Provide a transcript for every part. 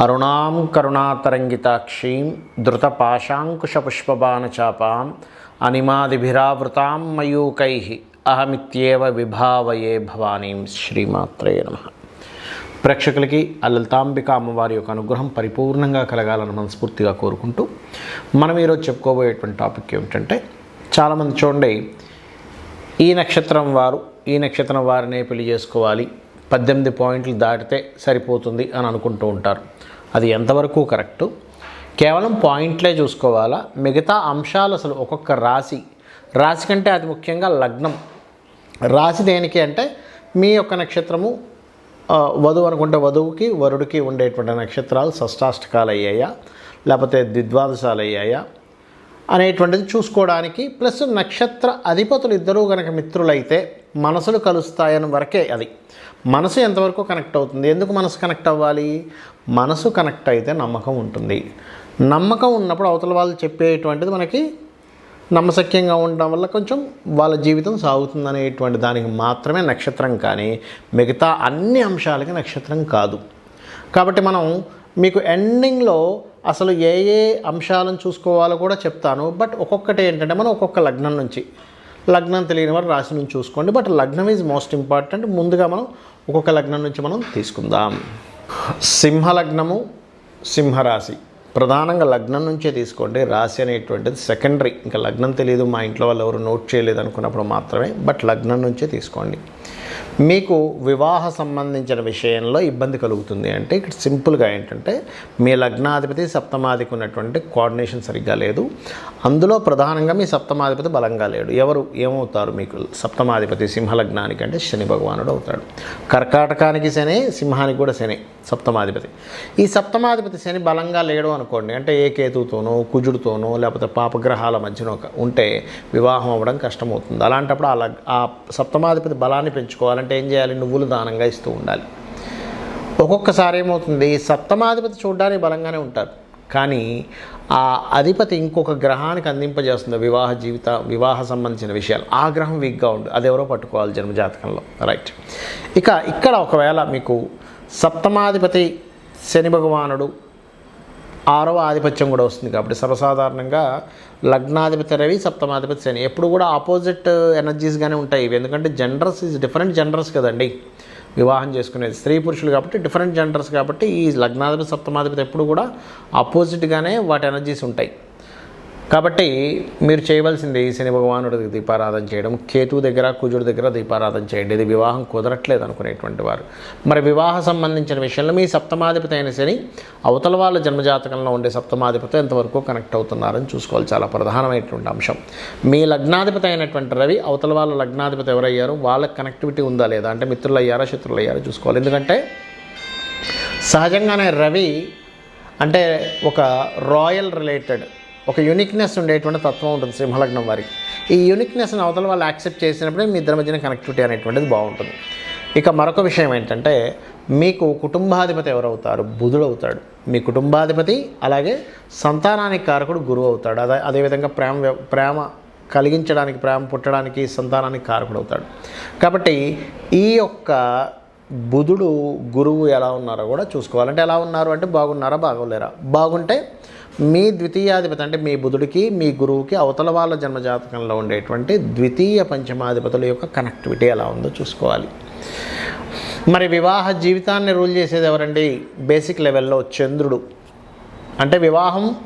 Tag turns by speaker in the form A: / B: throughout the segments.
A: అరుణాం కరుణాతరంగితాక్షీం ధృతపాశాంకుశపుష్పబాణచాపాం అనిమాదిభిరావృతాం మయూకై అహమిత్యేవ విభావయే భవానీం శ్రీమాత్రే నమ. ప్రేక్షకులకి ఆ లలితాంబిక అమ్మవారి యొక్క అనుగ్రహం పరిపూర్ణంగా కలగాలని మనస్ఫూర్తిగా కోరుకుంటూ మనం ఈరోజు చెప్పుకోబోయేటువంటి టాపిక్ ఏమిటంటే చాలామంది చూడండి ఈ నక్షత్రం వారు ఈ నక్షత్రం వారినే పెళ్ళి చేసుకోవాలి పద్దెనిమిది పాయింట్లు దాటితే సరిపోతుంది అని అనుకుంటూ ఉంటారు. అది ఎంతవరకు కరెక్టు? కేవలం పాయింట్లే చూసుకోవాలా? మిగతా అంశాలు అసలు ఒక్కొక్క రాశి. రాశి కంటే అతి ముఖ్యంగా లగ్నం. రాశి దేనికి అంటే మీ యొక్క నక్షత్రము వధువు అనుకుంటే వధువుకి వరుడికి ఉండేటువంటి నక్షత్రాలు షష్టాష్టకాలు అయ్యాయా లేకపోతే ద్విద్వాదశాలు అయ్యాయా అనేటువంటిది చూసుకోవడానికి. ప్లస్ నక్షత్ర అధిపతులు ఇద్దరూ కనుక మిత్రులైతే మనసులు కలుస్తాయని వరకే అది. మనసు ఎంతవరకు కనెక్ట్ అవుతుంది? ఎందుకు మనసు కనెక్ట్ అవ్వాలి? మనసు కనెక్ట్ అయితే నమ్మకం ఉంటుంది. నమ్మకం ఉన్నప్పుడు అవతల వాళ్ళు చెప్పేటువంటిది మనకి నమ్మశక్యంగా ఉండడం వల్ల కొంచెం వాళ్ళ జీవితం సాగుతుంది అనేటువంటి దానికి మాత్రమే నక్షత్రం కానీ మిగతా అన్ని అంశాలకి నక్షత్రం కాదు. కాబట్టి మనం మీకు ఎండింగ్లో అసలు ఏ ఏ అంశాలను చూసుకోవాలో కూడా చెప్తాను. బట్ ఒక్కొక్కటి ఏంటంటే మనం ఒక్కొక్క లగ్నం నుంచి లగ్నం తెలియని వారు రాశి నుంచి చూసుకోండి. బట్ లగ్నం ఈజ్ మోస్ట్ ఇంపార్టెంట్. ముందుగా మనం ఒక్కొక్క లగ్నం నుంచి మనం తీసుకుందాం. సింహ లగ్నము సింహరాశి. ప్రధానంగా లగ్నం నుంచే తీసుకోండి. రాశి అనేటువంటిది సెకండరీ ఇంకా లగ్నం తెలియదు మా ఇంట్లో వాళ్ళు ఎవరు నోట్ చేయలేదు అనుకున్నప్పుడు మాత్రమే బట్ లగ్నం నుంచే తీసుకోండి. మీకు వివాహ సంబంధించిన విషయంలో ఇబ్బంది కలుగుతుంది అంటే ఇక్కడ సింపుల్గా ఏంటంటే మీ లగ్నాధిపతి సప్తమాధికి ఉన్నటువంటి కోఆర్డినేషన్ సరిగ్గా లేదు. అందులో ప్రధానంగా మీ సప్తమాధిపతి బలంగా లేడు. ఎవరు? ఏమవుతారు మీకు? సప్తమాధిపతి సింహలగ్నానికి అంటే శని భగవానుడు అవుతాడు. కర్కాటకానికి శని సింహానికి కూడా శని సప్తమాధిపతి. ఈ సప్తమాధిపతి శని బలంగా లేడు అనుకోండి అంటే ఏ కేతుతోనో కుజుడితోనో లేకపోతే పాపగ్రహాల మధ్యన ఒక ఉంటే వివాహం అవ్వడం కష్టమవుతుంది. అలాంటప్పుడు ఆ లగ్ ఆ సప్తమాధిపతి బలాన్ని పెంచుకోవాలంటే ఏం చేయాలి? నువ్వులు దానంగా ఇస్తూ ఉండాలి. ఒక్కొక్కసారి ఏమవుతుంది? సప్తమాధిపతి చూడడానికి బలంగానే ఉంటారు. కానీ ఆ అధిపతి ఇంకొక గ్రహానికి అందింపజేస్తుంది వివాహ జీవిత వివాహ సంబంధించిన విషయాలు ఆ గ్రహం వీక్గా ఉంది అది ఎవరో పట్టుకోవాలి జన్మజాతకంలో రైట్. ఇక ఇక్కడ ఒకవేళ మీకు సప్తమాధిపతి శని భగవానుడు ఆరవ ఆధిపత్యం కూడా వస్తుంది కాబట్టి సర్వసాధారణంగా లగ్నాధిపతి రవి సప్తమాధిపతి శని. ఎప్పుడు కూడా ఆపోజిట్ ఎనర్జీస్గానే ఉంటాయి ఇవి. ఎందుకంటే జెండర్స్ ఈజ్ డిఫరెంట్ జెండర్స్ కదండి. వివాహం చేసుకునేది స్త్రీ పురుషులు కాబట్టి డిఫరెంట్ జెండర్స్ కాబట్టి ఈ లగ్నాధిపతి సప్తమాధిపతి ఎప్పుడు కూడా ఆపోజిట్గానే వాటి ఎనర్జీస్ ఉంటాయి. కాబట్టి మీరు చేయవలసింది శని భగవానుడికి దీపారాధన చేయడం కేతు దగ్గర కుజుడి దగ్గర దీపారాధన చేయండి. ఇది వివాహం కుదరట్లేదు అనుకునేటువంటి వారు. మరి వివాహ సంబంధించిన విషయంలో మీ సప్తమాధిపతి అయిన శని అవతల వాళ్ళ జన్మజాతకంలో ఉండే సప్తమాధిపతి ఎంతవరకు కనెక్ట్ అవుతున్నారని చూసుకోవాలి. చాలా ప్రధానమైనటువంటి అంశం. మీ లగ్నాధిపతి అయినటువంటి రవి అవతల వాళ్ళ లగ్నాధిపతి ఎవరయ్యారో? వాళ్ళకి కనెక్టివిటీ ఉందా లేదా? అంటే మిత్రులు అయ్యారా శత్రులు అయ్యారా చూసుకోవాలి. ఎందుకంటే సహజంగానే రవి అంటే ఒక రాయల్ రిలేటెడ్ ఒక యూనిక్నెస్ ఉండేటువంటి తత్వం ఉంటుంది సింహలగ్నం వారికి. ఈ యూనిక్నెస్ని అవతల వాళ్ళు యాక్సెప్ట్ చేసినప్పుడే మీ ఇద్దరి మధ్యన కనెక్టివిటీ అనేటువంటిది బాగుంటుంది. ఇక మరొక విషయం ఏంటంటే మీకు కుటుంబాధిపతి ఎవరవుతారు? బుధుడు అవుతాడు మీ కుటుంబాధిపతి అలాగే సంతానానికి కారకుడు గురువు అవుతాడు. అదే అదేవిధంగా ప్రేమ వ్య- ప్రేమ కలిగించడానికి ప్రేమ పుట్టడానికి సంతానానికి కారకుడు అవుతాడు. కాబట్టి ఈ యొక్క బుధుడు గురువు ఎలా ఉన్నారో కూడా చూసుకోవాలంటే ఎలా ఉన్నారు? అంటే బాగున్నారా? బాగోలేరా? బాగుంటే మీ ద్వితీయాధిపతి అంటే మీ బుధుడికి మీ గురువుకి అవతల వాళ్ళ జన్మజాతకంలో ఉండేటువంటి ద్వితీయ పంచమాధిపతుల యొక్క కనెక్టివిటీ ఎలా ఉందో చూసుకోవాలి. మరి వివాహ జీవితాన్ని రూల్ చేసేది ఎవరండి? బేసిక్ లెవెల్లో చంద్రుడు. అంటే వివాహం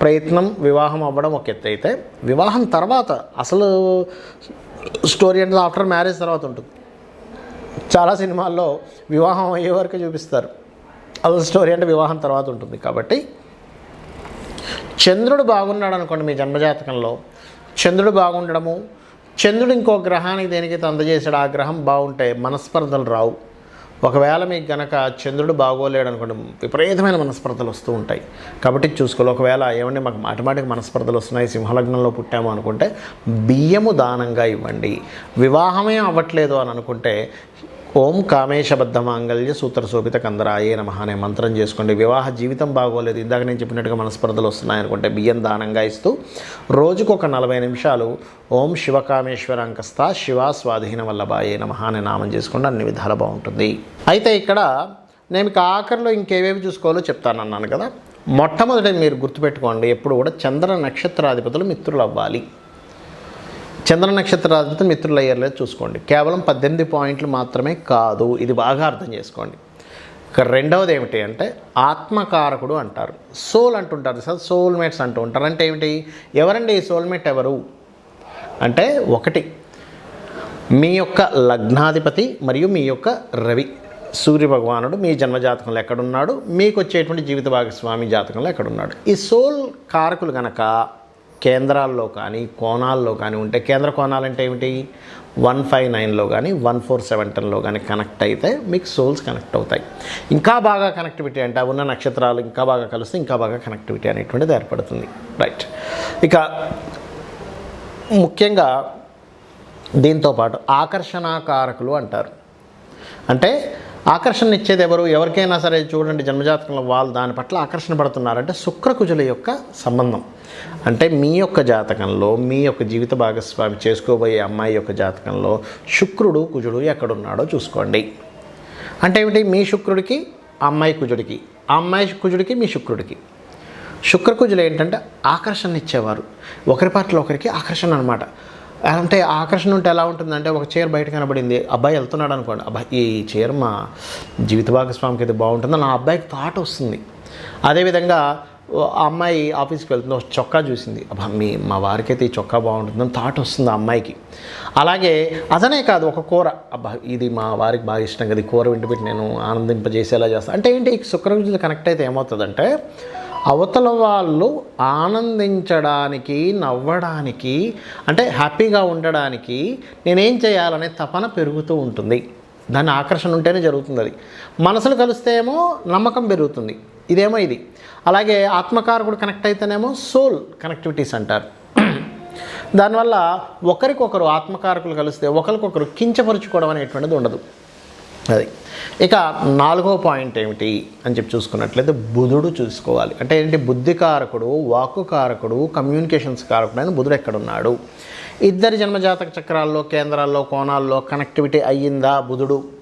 A: ప్రయత్నం వివాహం అవ్వడం ఒక ఎత్తు అయితే వివాహం తర్వాత అసలు స్టోరీ అంటే ఆఫ్టర్ మ్యారేజ్ తర్వాత ఉంటుంది. చాలా సినిమాల్లో వివాహం అయ్యే వరకు చూపిస్తారు. అసలు స్టోరీ అంటే వివాహం తర్వాత ఉంటుంది కాబట్టి చంద్రుడు బాగున్నాడు అనుకోండి మీ జన్మజాతకంలో. చంద్రుడు బాగుండడము చంద్రుడు ఇంకో గ్రహానికి దేనికైతే అందజేసాడు ఆ గ్రహం బాగుంటే మనస్పర్ధలు రావు. ఒకవేళ మీకు గనక చంద్రుడు బాగోలేడు అనుకోండి విపరీతమైన మనస్పర్ధలు వస్తూ ఉంటాయి. కాబట్టి చూసుకోవాలి ఒకవేళ ఏమండి మాకు మాటమాటికి మనస్పర్ధలు వస్తున్నాయి సింహలగ్నంలో పుట్టాము అనుకుంటే బియ్యము దానంగా ఇవ్వండి. వివాహమే అవ్వట్లేదు అని అనుకుంటే ఓం కామేశబద్ధ మాంగళ్య సూత్ర శోభిత కందరాయే నమ అనే మంత్రం చేసుకోండి. వివాహ జీవితం బాగోలేదు. ఇందాక నేను చెప్పినట్టుగా మనస్పర్ధలు వస్తున్నాయనుకుంటే బియ్యం దానంగా ఇస్తూ రోజుకు ఒక నలభై నిమిషాలు ఓం శివకామేశ్వర అంకస్త శివ స్వాధీన వల్లభాయే నమ అనే నామం చేసుకోండి అన్ని విధాలు బాగుంటుంది. అయితే ఇక్కడ నేను మీకు ఆఖరిలో ఇంకేవేవి చూసుకోవాలో చెప్తానన్నాను కదా. మొట్టమొదటి మీరు గుర్తుపెట్టుకోండి. ఎప్పుడు కూడా చంద్ర నక్షత్రాధిపతులు మిత్రులు అవ్వాలి చంద్ర నక్షత్రాధిపతి మిత్రులు అయ్యేలా చూసుకోండి. కేవలం పద్దెనిమిది పాయింట్లు మాత్రమే కాదు. ఇది బాగా అర్థం చేసుకోండి. రెండవది ఏమిటి అంటే ఆత్మకారకుడు అంటారు. సోల్ అంటుంటారు. సార్ సోల్మేట్స్ అంటూ ఉంటారు. అంటే ఏమిటి? ఎవరండి ఈ సోల్మేట్ ఎవరు? అంటే ఒకటి మీ యొక్క లగ్నాధిపతి మరియు మీ యొక్క రవి. సూర్య భగవానుడు మీ జన్మజాతకంలో ఎక్కడున్నాడు? మీకు వచ్చేటువంటి జీవిత భాగస్వామి జాతకంలో ఎక్కడున్నాడు? ఈ సోల్ కారకులు కనుక కేంద్రాల్లో కానీ కోణాల్లో కానీ ఉంటే కేంద్ర కోణాలు అంటే ఏమిటి? వన్ ఫైవ్ నైన్లో కానీ వన్ ఫోర్ సెవెన్ టెన్లో కానీ కనెక్ట్ అయితే మీకు సోల్స్ కనెక్ట్ అవుతాయి. ఇంకా బాగా కనెక్టివిటీ అంటే ఉన్న నక్షత్రాలు ఇంకా బాగా కలిస్తే ఇంకా బాగా కనెక్టివిటీ అనేటువంటిది ఏర్పడుతుంది. రైట్ ఇక ముఖ్యంగా దీంతో పాటు ఆకర్షణాకారకులు అంటారు. అంటే ఆకర్షణ ఇచ్చేది ఎవరు ఎవరికైనా సరే చూడండి జన్మజాతకంలో వాళ్ళు దాని పట్ల ఆకర్షణ పడుతున్నారంటే శుక్రకుజుల యొక్క సంబంధం. అంటే మీ యొక్క జాతకంలో మీ యొక్క జీవిత భాగస్వామి చేసుకోబోయే అమ్మాయి యొక్క జాతకంలో శుక్రుడు కుజుడు ఎక్కడున్నాడో చూసుకోండి. అంటే ఏమిటి? మీ శుక్రుడికి అమ్మాయి కుజుడికి. ఆ అమ్మాయి కుజుడికి మీ శుక్రుడికి. శుక్రకుజులు ఏంటంటే ఆకర్షణ ఇచ్చేవారు ఒకరి పట్ల ఒకరికి ఆకర్షణ అనమాట అంటే ఆకర్షణ ఉంటే ఎలా ఉంటుందంటే ఒక చీర బయట కనబడింది. అబ్బాయి వెళ్తున్నాడు అనుకోండి. అబ్బాయి ఈ చీర మా జీవిత భాగస్వామికి అయితే బాగుంటుందో నా అబ్బాయికి థాట్ వస్తుంది. అదేవిధంగా ఆ అమ్మాయి ఆఫీస్కి వెళ్తుంది. ఒక చొక్కా చూసింది. అబ్బా మీ మా వారికి అయితే ఈ చొక్కా బాగుంటుందని థాట్ వస్తుంది ఆ అమ్మాయికి. అలాగే అదనే కాదు ఒక కూర. అబ్బా ఇది మా వారికి బాగా ఇష్టం కదా. కూర వింటి నేను ఆనందింపజేసేలా చేస్తాను అంటే ఏంటి శుక్రవృద్ధులు కనెక్ట్ అయితే ఏమవుతుందంటే అవతల వాళ్ళు ఆనందించడానికి నవ్వడానికి అంటే హ్యాపీగా ఉండడానికి నేనేం చేయాలనే తపన పెరుగుతూ ఉంటుంది. దాని ఆకర్షణ ఉంటేనే జరుగుతుంది అది. మనసులు కలిస్తే ఏమో నమ్మకం పెరుగుతుంది. ఇదేమో ఇది. అలాగే ఆత్మకారకుడు కనెక్ట్ అయితేనేమో సోల్ కనెక్టివిటీస్ అంటారు. దానివల్ల ఒకరికొకరు ఆత్మకారకులు కలిస్తే ఒకరికొకరు కించపరుచుకోవడం అనేటువంటిది ఉండదు. అది. ఇక నాలుగో పాయింట్ ఏమిటి అని చెప్పి చూసుకున్నట్లయితే బుధుడు చూసుకోవాలి. అంటే ఏంటి? బుద్ధి కారకుడు వాక్కు కారకుడు కమ్యూనికేషన్స్ కారకుడు అని బుధుడు ఎక్కడున్నాడు? ఇద్దరి జన్మజాతక చక్రాల్లో కేంద్రాల్లో కోణాల్లో కనెక్టివిటీ అయ్యిందా బుధుడు?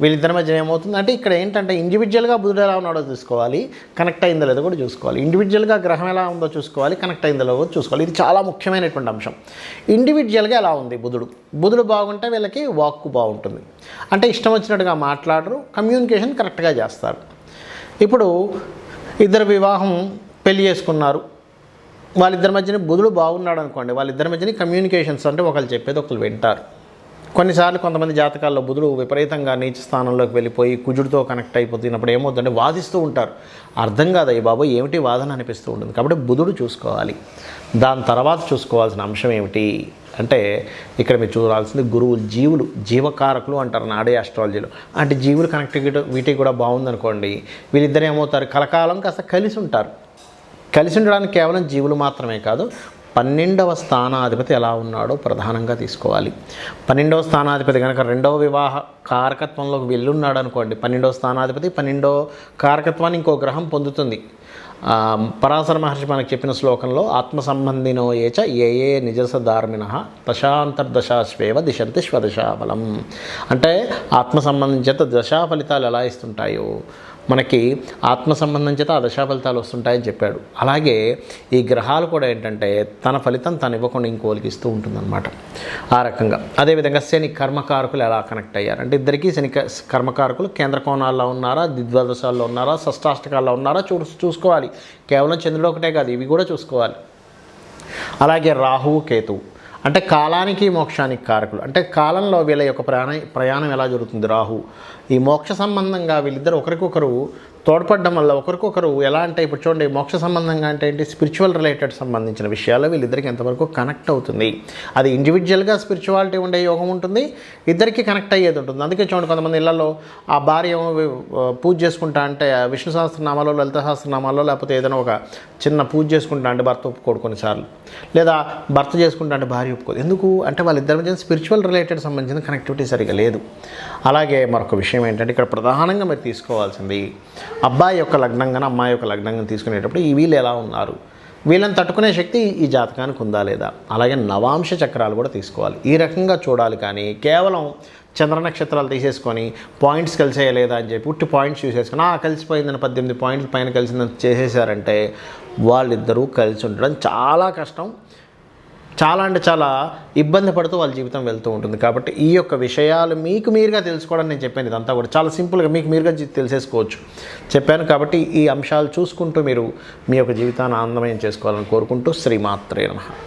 A: వీళ్ళిద్దరి మధ్య ఏమవుతుంది? అంటే ఇక్కడ ఏంటంటే ఇండివిజువల్గా బుధుడు ఎలా ఉన్నాడో చూసుకోవాలి కనెక్ట్ అయిందో లేదో కూడా చూసుకోవాలి. ఇండివిజువల్గా గ్రహం ఎలా ఉందో చూసుకోవాలి కనెక్ట్ అయిందో లేదో చూసుకోవాలి. ఇది చాలా ముఖ్యమైనటువంటి అంశం. ఇండివిజువల్గా ఎలా ఉంది బుధుడు? బుధుడు బాగుంటే వీళ్ళకి వాక్కు బాగుంటుంది. అంటే ఇష్టం వచ్చినట్టుగా మాట్లాడరు కమ్యూనికేషన్ కరెక్ట్గా చేస్తారు. ఇప్పుడు ఇద్దరు వివాహం పెళ్ళి చేసుకున్నారు. వాళ్ళిద్దరి మధ్యన బుధుడు బాగున్నాడు అనుకోండి వాళ్ళిద్దరి మధ్యన కమ్యూనికేషన్స్ అంటే ఒకళ్ళు చెప్పేది ఒకళ్ళు వింటారు. కొన్నిసార్లు కొంతమంది జాతకాల్లో బుధుడు విపరీతంగా నీచ స్థానంలోకి వెళ్ళిపోయి కుజుడితో కనెక్ట్ అయిపోతున్నప్పుడు ఏమవుతుందంటే వాదిస్తూ ఉంటారు. అర్థం కాదు అయ్యి బాబు ఏమిటి వాదన అనిపిస్తూ ఉంటుంది. కాబట్టి బుధుడు చూసుకోవాలి. దాని తర్వాత చూసుకోవాల్సిన అంశం ఏమిటి అంటే ఇక్కడ మీరు చూడాల్సింది గురువులు జీవులు జీవకారకులు అంటారు నాడే ఆస్ట్రాలజీలో అంటే జీవులు కనెక్టివిటీ వీటికి కూడా బాగుందనుకోండి. వీళ్ళిద్దరు ఏమవుతారు? కలకాలం కాస్త కలిసి ఉంటారు. కలిసి ఉండడానికి కేవలం జీవులు మాత్రమే కాదు పన్నెండవ స్థానాధిపతి ఎలా ఉన్నాడో ప్రధానంగా తీసుకోవాలి. పన్నెండవ స్థానాధిపతి కనుక రెండవ వివాహ కారకత్వంలోకి వెళ్ళున్నాడు అనుకోండి పన్నెండవ స్థానాధిపతి పన్నెండవ కారకత్వాన్ని ఇంకో గ్రహం పొందుతుంది. పరాశర మహర్షి మనకు చెప్పిన శ్లోకంలో ఆత్మ సంబంధినో ఏచ ఏ ఏ నిజస ధార్మిణ దశాంతర్దశాశ్వేవ దిశంతి స్వదశాఫలం అంటే ఆత్మ సంబంధం దశా ఫలితాలు ఎలా ఇస్తుంటాయో మనకి ఆత్మ సంబంధం చేత ఆ దశా ఫలితాలు వస్తుంటాయని చెప్పాడు. అలాగే ఈ గ్రహాలు కూడా ఏంటంటే తన ఫలితం తను ఇవ్వకుండా ఇంకోలికి ఇస్తూ ఉంటుందన్నమాట. ఆ రకంగా. అదేవిధంగా శని కర్మకారకులు ఎలా కనెక్ట్ అయ్యారు? అంటే ఇద్దరికీ శని క- కర్మకారకులు కేంద్ర కోణాల్లో ఉన్నారా? దిద్వాదశాల్లో ఉన్నారా? షష్టాష్టకాల్లో ఉన్నారా? చూ చూసుకోవాలి. కేవలం చంద్రుడు ఒకటే కాదు ఇవి కూడా చూసుకోవాలి. అలాగే రాహువు కేతువు. అంటే కాలానికి మోక్షానికి కారకులు. అంటే కాలంలో వీళ్ళ యొక్క ప్రయాణ ప్రయాణం ఎలా జరుగుతుంది? రాహు. ఈ మోక్ష సంబంధంగా వీళ్ళిద్దరు ఒకరికొకరు తోడ్పడడం వల్ల ఒకరికొకరు ఎలా అంటే ఇప్పుడు చూడండి మోక్ష సంబంధంగా అంటే ఏంటి? స్పిరిచువల్ రిలేటెడ్ సంబంధించిన విషయాలు వీళ్ళిద్దరికి ఎంతవరకు కనెక్ట్ అవుతుంది? అది ఇండివిజువల్గా స్పిరిచువాలిటీ ఉండే యోగం ఉంటుంది ఇద్దరికి కనెక్ట్ అయ్యేది ఉంటుంది. అందుకే చూడండి కొంతమంది ఇళ్ళలో ఆ భార్య పూజ చేసుకుంటా అంటే ఆ విష్ణు సహస్రనామాలో లలిత సహస్రనామాలో లేకపోతే ఏదైనా ఒక చిన్న పూజ చేసుకుంటా అంటే భర్త ఒప్పుకోడు కొన్నిసార్లు. లేదా భర్త చేసుకుంటా అంటే భార్య ఒప్పుకోదు. ఎందుకు? అంటే వాళ్ళిద్దరి మధ్య స్పిరిచువల్ రిలేటెడ్ సంబంధించిన కనెక్టివిటీ సరిగా లేదు. అలాగే మరొక విషయం ఏంటంటే ఇక్కడ ప్రధానంగా మీరు తీసుకోవాల్సింది అబ్బాయి యొక్క లగ్నంగా అమ్మాయి యొక్క లగ్నంగా తీసుకునేటప్పుడు ఈ వీళ్ళు ఎలా ఉన్నారు? వీళ్ళని తట్టుకునే శక్తి ఈ జాతకానికి ఉందా లేదా? అలాగే నవాంశ చక్రాలు కూడా తీసుకోవాలి. ఈ రకంగా చూడాలి కానీ కేవలం చంద్ర నక్షత్రాలు తీసేసుకొని పాయింట్స్ కలిసాయా లేదా అని చెప్పి ఉట్టి పాయింట్స్ చూసేసుకొని ఆ కలిసిపోయిందని పద్దెనిమిది పాయింట్ల పైన కలిసిందని చేసేసారంటే వాళ్ళిద్దరూ కలిసి ఉండడం చాలా కష్టం. చాలా అంటే చాలా ఇబ్బంది పడుతూ వాళ్ళ జీవితం వెళ్తూ ఉంటుంది. కాబట్టి ఈ యొక్క విషయాలు మీకు మీరుగా తెలుసుకోవడం నేను చెప్పాను ఇదంతా కూడా. చాలా సింపుల్గా మీకు మీరుగా తెలిసేసుకోవచ్చు. చెప్పాను కాబట్టి ఈ అంశాలు చూసుకుంటూ మీరు మీ యొక్క జీవితాన్ని ఆనందమయం చేసుకోవాలని కోరుకుంటూ శ్రీమాత్రే నమః.